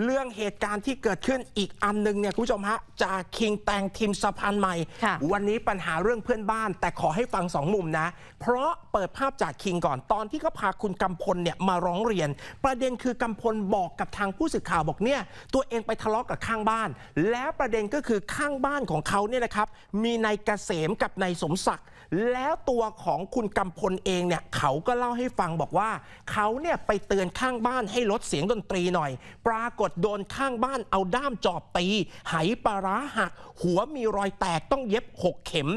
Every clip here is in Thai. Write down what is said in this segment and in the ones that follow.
เรื่องเหตุการณ์ที่เกิดขึ้นอีกอันหนึ่งเนี่ยคุณผู้ชมฮะจากคิงแตงทีมสะพานใหม่ ค่ะวันนี้ปัญหาเรื่องเพื่อนบ้าน แต่ขอให้ฟังสองมุมนะ เพราะเปิดภาพจากคิงก่อนตอนที่เขาพาคุณกำพลเนี่ยมาร้องเรียน ประเด็นคือกำพลบอกกับทางผู้สื่อข่าวบอกเนี่ยตัวเองไปทะเลาะกับข้างบ้าน แล้วประเด็นก็คือข้างบ้านของเขาเนี่ยนะครับมีนายเกษมกับนายสมศักดิ์แล้วตัวของคุณกำพลเองเนี่ยเขาก็เล่าให้ฟังบอกว่าเขาเนี่ยไปเตือนข้างบ้านให้ลดเสียงดนตรีหน่อย ปรากฏโดนข้างบ้านเอาด้ามจอบตีไหปลาร้าหัก หัวมีรอยแตกต้องเย็บ 6 เข็ม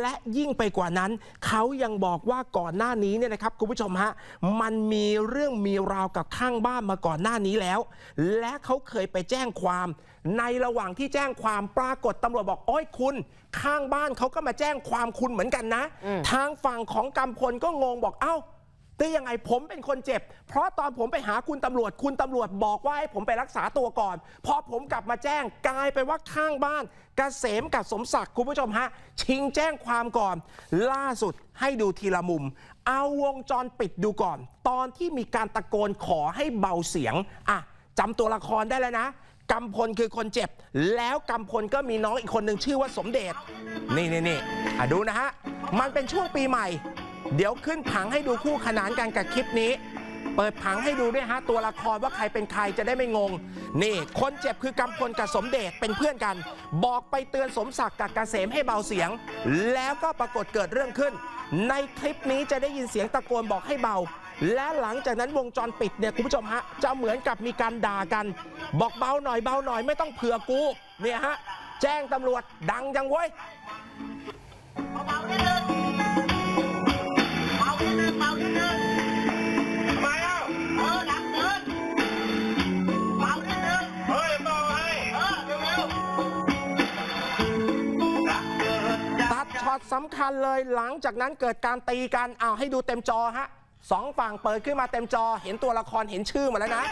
และยิ่งไปกว่านั้น เขายังบอกว่าก่อนหน้านี้เนี่ยนะครับคุณผู้ชมฮะมันมีเรื่องมีราวกับข้างบ้านมาก่อนหน้านี้แล้ว และเขาเคยไปแจ้งความในระหว่างที่แจ้งความปรากฏตำรวจบอกโอ้ยคุณ ข้างบ้านเขาก็มาแจ้งความคุณเหมือนกันนะ ทางฝั่งของกำพลก็งงบอกเอ้า ได้ยังไงผมเป็นคนเจ็บ เพราะตอนผมไปหาคุณตำรวจ คุณตำรวจบอกว่าให้ผมไปรักษาตัวก่อน พอผมกลับมาแจ้งกลายไปนว่าข้างบ้านกเกษมกับสมศักดิ์คุณผู้ชมฮะ ชิงแจ้งความก่อน ล่าสุดให้ดูทีละมุม เอาวงจรปิดดูก่อน ตอนที่มีการตะโกนขอให้เบาเสียงอะจำตัวละครได้แล้วนะกำพลคือคนเจ็บ แล้วกำพลก็มีน้องอีกคนหนึ่งชื่อว่าสมเด็จ นี่นี่นี่ดูนะฮะ มันเป็นช่วงปีใหม่ เดี๋ยวขึ้นผังให้ดูคู่ขนานกันกับคลิปนี้ เปิดผังให้ดูด้วยฮะตัวละครว่าใครเป็นใครจะได้ไม่งง นี่ คนเจ็บคือกำพลกับสมเด็จเป็นเพื่อนกัน บอกไปเตือนสมศักดิ์กับกเกษมให้เบาเสียง แล้วก็ปรากฏเกิดเรื่องขึ้น ในคลิปนี้จะได้ยินเสียงตะโกนบอกให้เบา และหลังจากนั้นวงจรปิดเนี่ยคุณผู้ชมฮะจะเหมือนกับมีการด่ากัน บอกเบาหน่อยเบาหน่อยไม่ต้องเผื่อกูเนี่ยฮะแจ้งตำรวจดังจังเว้ย สำคัญเลยหลังจากนั้นเกิดการตีกันเอาให้ดูเต็มจอฮะสองฝั่งเปิดขึ้นมาเต็มจอ เห็นตัวละครเห็นชื่อมาแล้วนะ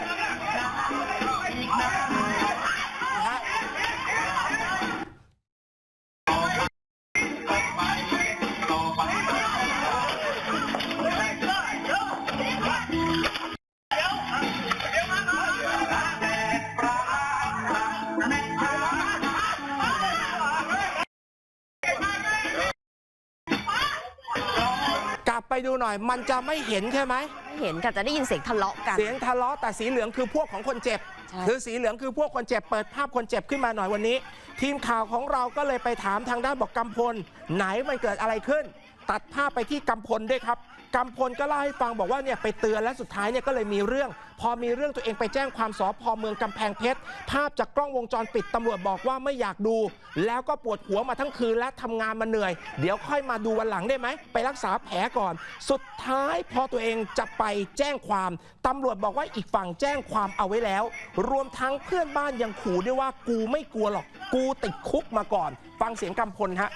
ไปดูหน่อย มันจะไม่เห็นใช่ไหม ไม่เห็นค่ะจะได้ยินเสียงทะเลาะกัน เสียงทะเลาะแต่สีเหลืองคือพวกของคนเจ็บ ใช่ คือสีเหลืองคือพวกคนเจ็บเปิดภาพคนเจ็บขึ้นมาหน่อยวันนี้ ทีมข่าวของเราก็เลยไปถามทางด้านบอกกำพล ไหนมันเกิดอะไรขึ้น ตัดภาพไปที่กำพลด้วยครับกำพลก็เล่าให้ฟังบอกว่าเนี่ยไปเตือนและสุดท้ายเนี่ยก็เลยมีเรื่อง พอมีเรื่องตัวเองไปแจ้งความสพเมืองกำแพงเพชร ภาพจากกล้องวงจรปิดตำรวจบอกว่าไม่อยากดู แล้วก็ปวดหัวมาทั้งคืนและทำงานมาเหนื่อย เดี๋ยวค่อยมาดูวันหลังได้ไหม ไปรักษาแผลก่อน สุดท้ายพอตัวเองจะไปแจ้งความตำรวจบอกว่าอีกฝั่งแจ้งความเอาไว้แล้ว รวมทั้งเพื่อนบ้านยังขู่ด้วยว่ากูไม่กลัวหรอก กูติดคุกมาก่อน ฟังเสียงกำพลฮะ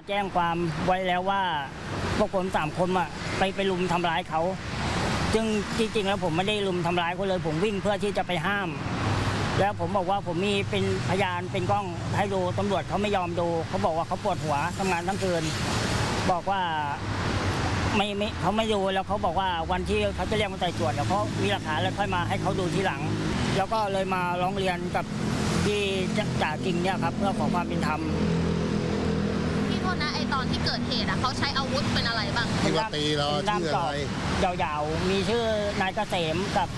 มาแจ้งความไว้แล้วว่าพวกผมสามคนอะไปไปลุมทำร้ายเขาซึ่งจริงๆแล้วผมไม่ได้ลุมทำร้ายเขาเลย ผมวิ่งเพื่อที่จะไปห้าม แล้วผมบอกว่าผมมีเป็นพยานเป็นกล้องให้ดูตำรวจเขาไม่ยอมดูเขาบอกว่าเขาปวดหัวทำงานทั้งคืน บอกว่าไม่ไม่เขาไม่ดูแล้วเขาบอกว่าวันที่เขาจะเรียกมาไต่ตรวจเดี๋ยวเขามีหลักฐานแล้วค่อยมาให้เขาดูทีหลัง แล้วก็เลยมาร้องเรียนกับที่จ่าจริงเนี่ยครับเพื่อขอความเป็นธรรม ตอนที่เกิดเหตุอะเขาใช้อาวุธเป็นอะไรบ้าง ที่ว่าตีเราเป็นด้ามชื่อจอะไรอบยาวๆ มีชื่อนายเกษมกับ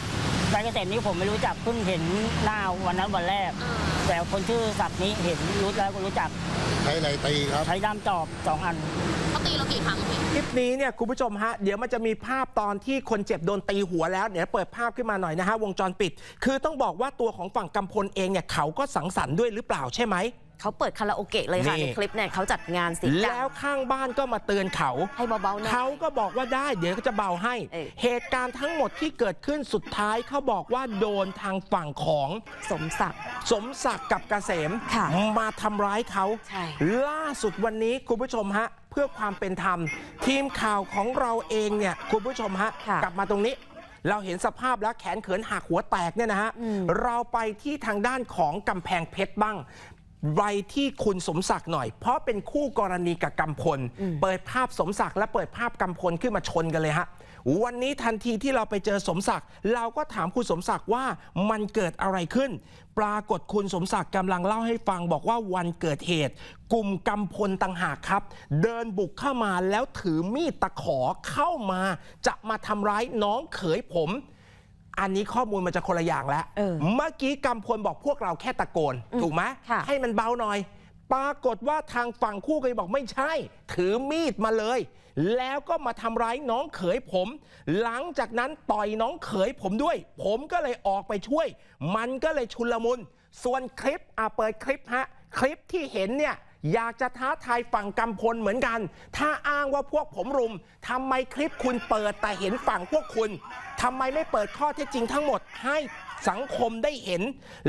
นายเกษมนี่ผมไม่รู้จักเพิ่งเห็นหน้าวันนั้นวันแรกเออแต่คนชื่อศักดิ์นี้เห็นรู้แล้วก็รู้จักใช้อะไรตีครับ ใช้ด้ามจอบสองอัน เขาตีเรากี่ครั้งพี่ คลิปนี้เนี่ยคุณผู้ชมฮะเดี๋ยวมันจะมีภาพตอนที่คนเจ็บโดนตีหัวแล้วเดี๋ยวเปิดภาพขึ้นมาหน่อยนะฮะวงจรปิด คือต้องบอกว่าตัวของฝั่งกำพลเองเนี่ยเขาก็สังสรรค์ด้วยหรือเปล่าใช่ไหม เขาเปิดคาราโอเกะเลยค่ะ นี่ ในคลิปเนี่ยเขาจัดงานเสียงดัแล้งวข้างบ้านก็มาเตือนเขา ให้เบาๆหน่อย เขาก็บอกว่าได้เดี๋ยวก็จะเบาให้ เออ เหตุการณ์ทั้งหมดที่เกิดขึ้นสุดท้ายเขาบอกว่าโดนทางฝั่งของสมศักดิ์ สมศักดิ์กับเกษม ค่ะมาทำร้ายเขา ใช่ ล่าสุดวันนี้คุณผู้ชมฮะ เพื่อความเป็นธรรม ทีมข่าวของเราเองเนี่ยคุณผู้ชมฮะ ค่ะกลับมาตรงนี้ เราเห็นสภาพแล้วแขนเขินหักหัวแตกเนี่ยนะฮะ อืม เราไปที่ทางด้านของกำแพงเพชรบ้าง ไปที่คุณสมศักดิ์หน่อย เพราะเป็นคู่กรณีกับกำพล เปิดภาพสมศักดิ์และเปิดภาพกำพลขึ้นมาชนกันเลยฮะ วันนี้ทันทีที่เราไปเจอสมศักดิ์เราก็ถามคุณสมศักดิ์ว่ามันเกิดอะไรขึ้น ปรากฏคุณสมศักดิ์กำลังเล่าให้ฟังบอกว่าวันเกิดเหตุ กลุ่มกำพลต่างหากครับ เดินบุกเข้ามาแล้วถือมีดตะขอเข้ามา จะมาทำร้ายน้องเขยผม อันนี้ข้อมูลมันจะคนละอย่างแล้ว เออเมื่อกี้กำพลบอกพวกเราแค่ตะโกนถูกไหมค่ะ ให้มันเบาหน่อย ปรากฏว่าทางฝั่งคู่กรณีบอกไม่ใช่ ถือมีดมาเลย แล้วก็มาทำร้ายน้องเขยผม หลังจากนั้นต่อยน้องเขยผมด้วย ผมก็เลยออกไปช่วย มันก็เลยชุลมุน ส่วนคลิปอะเปิดคลิปฮะ คลิปที่เห็นเนี่ย อยากจะท้าทายฝั่งกำพลเหมือนกัน ถ้าอ้างว่าพวกผมรุมทำไมคลิปคุณเปิดแต่เห็นฝั่งพวกคุณทำไมไม่เปิดข้อเท็จจริงทั้งหมดให้สังคมได้เห็น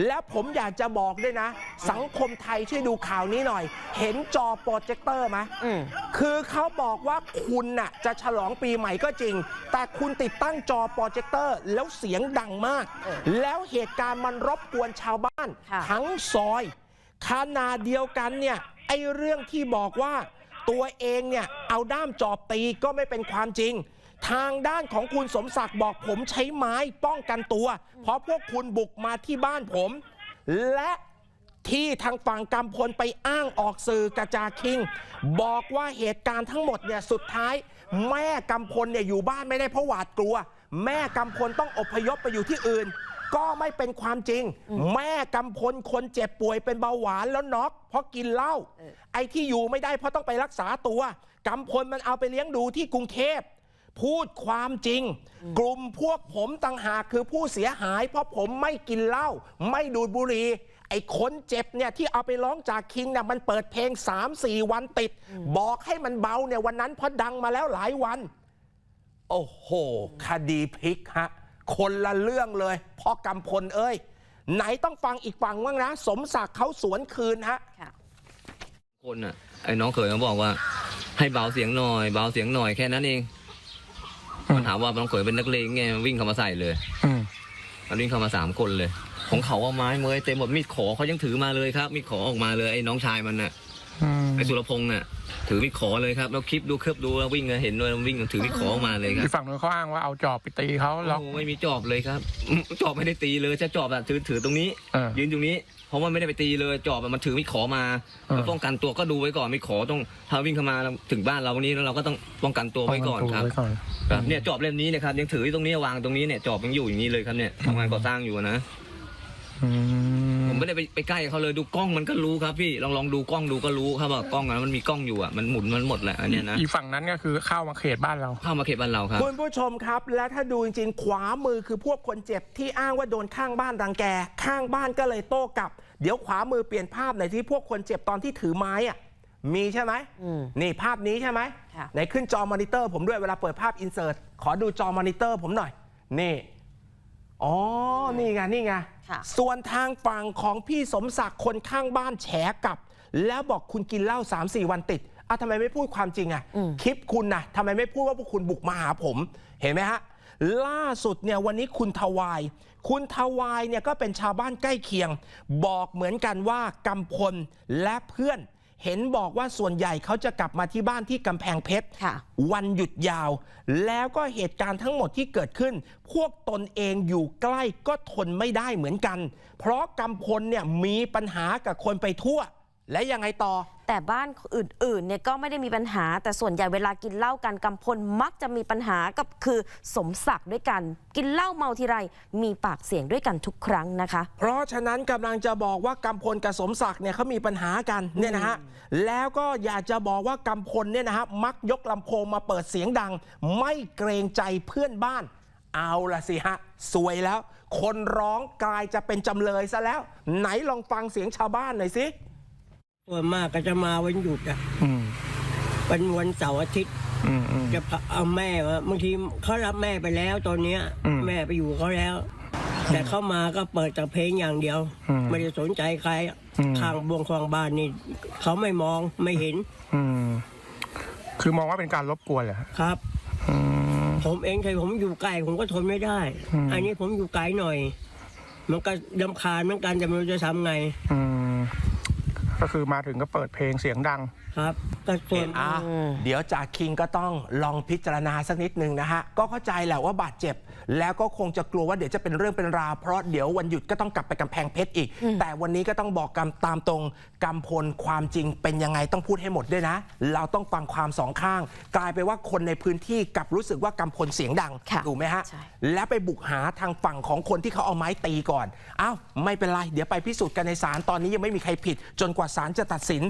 แล้วผมอยากจะบอกด้วยนะ สังคมไทยช่วยดูข่าวนี้หน่อย เห็นจอโปรเจคเตอร์ไหมอืมคือเขาบอกว่าคุณน่ะจะฉลองปีใหม่ก็จริง แต่คุณติดตั้งจอโปรเจคเตอร์ แล้วเสียงดังมากเออแล้วเหตุการณ์มันรบกวนชาวบ้านค่ะทั้งซอยขนาดเดียวกันเนี่ยไอ้เรื่องที่บอกว่าตัวเองเนี่ยเอาด้ามจอบตีก็ไม่เป็นความจริง ทางด้านของคุณสมศักดิ์บอกผมใช้ไม้ป้องกันตัว เพราะพวกคุณบุกมาที่บ้านผม และที่ทางฝั่งกำพลไปอ้างออกสื่อกระจาคิง บอกว่าเหตุการณ์ทั้งหมดเนี่ยสุดท้าย แม่กำพลเนี่ยอยู่บ้านไม่ได้เพราะหวาดกลัว แม่กำพลต้องอพยพไปอยู่ที่อื่น ก็ไม่เป็นความจริง แม่กำพลคนเจ็บป่วยเป็นเบาหวานแล้วน็อกเพราะกินเหล้าเออไอ้ที่อยู่ไม่ได้เพราะต้องไปรักษาตัวกำพลมันเอาไปเลี้ยงดูที่กรุงเทพพูดความจริง กลุ่มพวกผมต่างหากคือผู้เสียหาย เพราะผมไม่กินเหล้าไม่ดูดบุหรี่ไอ้คนเจ็บเนี่ยที่เอาไปร้องจากคิงเนี่ยมันเปิดเพลง 3-4 วันติด บอกให้มันเบาเนี่ยวันนั้นเพราะดังมาแล้วหลายวัน โอ้โห คดีพลิกฮะ คนละเรื่องเลยพ่อกำพลเอ้ย ไหนต้องฟังอีกฝั่งบ้างนะ สมศักดิ์เขาสวนคืนฮะค่ะคนอะไอ้น้องเขยเขาบอกว่า ให้เบาเสียงหน่อยเบาเสียงหน่อยแค่นั้นเองมันถามว่าน้องเขยเป็นนักเลงไงมันวิ่งเข้ามาใส่เลยมันวิ่งเข้ามาสามคนเลย ของเขาเอาไม้เมยเต็มหมดมีดขอเขายังถือมาเลยครับมีดขอออกมาเลยไอ้น้องชายมันน่ะไอ้สุรพงษ์น่ะ ถือมีดขอเลยครับแล้วคลิปดูเคลิปดูแล้ววิ่งเห็นเลยวิ่งถือมีดขอออกมาเลยครับที่ฝั่งนู้นเขาอ้างว่าเอาจอบไปตีเขาล็อกโอ้ไม่มีจอบเลยครับ จอบไม่ได้ตีเลยจะจอบอะถือถือตรงนี้เออยืนตรงนี้เพราะว่าไม่ได้ไปตีเลยจอบอะมันถือมีดขอมาเออแล้วป้องกันตัวก็ดูไว้ก่อนมีดขอต้องถ้าวิ่งเข้ามาถึงบ้านเราวันนี้แล้วเราก็ต้องป้องกันตัวไว้ก่อนครับไว้ก่อนครับเนี่ยจอบเล่มนี้เนะครับยังถืออยู่ตรงนี้วางตรงนี้เนี่ยจอบยังอยู่อย่างนี้เลยครับเนี่ยทำงานก่อสร้างอยู่นะอืม ผมไม่ได้ไปไปใกล้เขาเลยดูกล้องมันก็รู้ครับพี่ลองลองดูกล้องดูก็รู้ครับว่ากล้องอะมันมีกล้องอยู่อะมันหมุนมันหมดแหละอันเนี้ยนะอีกฝั่งนั้นก็คือเข้ามาเขตบ้านเรา เข้ามาเขตบ้านเราครับ คุณผู้ชมครับ และถ้าดูจริงๆ ขวามือคือพวกคนเจ็บที่อ้างว่าโดนข้างบ้านรังแก ข้างบ้านก็เลยโต้กลับ เดี๋ยวขวามือเปลี่ยนภาพหน่อยที่พวกคนเจ็บตอนที่ถือไม้อะมีใช่ไหมอืมนี่ภาพนี้ใช่ไหมค่ะ ไหนขึ้นจอมอนิเตอร์ ผมด้วยเวลาเปิดภาพอินเสิร์ตขอดูจอมอนิเตอร์ผมหน่อย นี่ อ๋อ นี่ไง นี่ไงค่ะ ส่วนทางฝั่งของพี่สมศักดิ์คนข้างบ้านแฉกลับ แล้วบอกคุณกินเหล้า3 4 วันติดอะทำไมไม่พูดความจริงอะอืมคลิปคุณนะทำไมไม่พูดว่าพวกคุณบุกมาหาผม เห็นไหมฮะ ล่าสุดเนี่ยวันนี้คุณทวาย คุณทวายเนี่ยก็เป็นชาวบ้านใกล้เคียง บอกเหมือนกันว่ากำพลและเพื่อน เห็นบอกว่าส่วนใหญ่เขาจะกลับมาที่บ้านที่กำแพงเพชรค่ะวันหยุดยาว แล้วก็เหตุการณ์ทั้งหมดที่เกิดขึ้น พวกตนเองอยู่ใกล้ก็ทนไม่ได้เหมือนกัน เพราะกำพลเนี่ยมีปัญหากับคนไปทั่ว และยังไงต่อ แต่บ้านอื่นๆเนี่ยก็ไม่ได้มีปัญหา แต่ส่วนใหญ่เวลากินเหล้ากันกำพลมักจะมีปัญหากับคือสมศักดิ์ด้วยกัน กินเหล้าเมาทีไรมีปากเสียงด้วยกันทุกครั้งนะคะ เพราะฉะนั้นกำลังจะบอกว่ากำพลกับสมศักดิ์เนี่ยเขามีปัญหากันเนี่ยนะฮะแล้วก็อยากจะบอกว่ากำพลเนี่ยนะฮะมักยกลำโพงมาเปิดเสียงดัง ไม่เกรงใจเพื่อนบ้าน เอาละสิฮะสวยแล้ว คนร้องกลายจะเป็นจำเลยซะแล้ว ไหนลองฟังเสียงชาวบ้านหน่อยสิ ส่วนมากก็จะมาวันหยุดอะอืมเป็นวันเสาร์อาทิตย์อืมอืม จะพาเอาแม่มาบางทีเขารับแม่ไปแล้วตอนเนี้ย อืมแม่ไปอยู่เขาแล้ว แต่เข้ามาก็เปิดแต่เพลงอย่างเดียว อืมไม่ได้สนใจใครอืม ข้างบวงควางบ้านนี่เขาไม่มองไม่เห็นอืม คือมองว่าเป็นการรบกวนเหรอฮะครับ อืม ผมเองใครผมอยู่ไกลผมก็ทนไม่ได้ อืม อันนี้ผมอยู่ไกลหน่อย มันก็ดำคาญเหมือนกันแต่ไม่รู้จะทำไง อืม ก็คือมาถึงก็เปิดเพลงเสียงดัง ครับก็ส่วน อะเดี๋ยวจากคิงก็ต้องลองพิจารณาสักนิดนึงนะฮะ ก็เข้าใจแหละว่าบาดเจ็บ แล้วก็คงจะกลัวว่าเดี๋ยวจะเป็นเรื่องเป็นราว เพราะเดี๋ยววันหยุดก็ต้องกลับไปกำแพงเพชรอีก แต่วันนี้ก็ต้องบอกกำตามตรงกำพลความจริงเป็นยังไงต้องพูดให้หมดด้วยนะ เราต้องฟังความสองข้าง กลายไปว่าคนในพื้นที่กลับรู้สึกว่ากำพลเสียงดังค่ะถูกไหมฮะ ใช่ และไปบุกหาทางฝั่งของคนที่เขาเอาไม้ตีก่อน อ้าว ไม่เป็นไร เดี๋ยวไปพิสูจน์กันในศาล ตอนนี้ยังไม่มีใครผิด จนกว่าศาลจะตัดสิน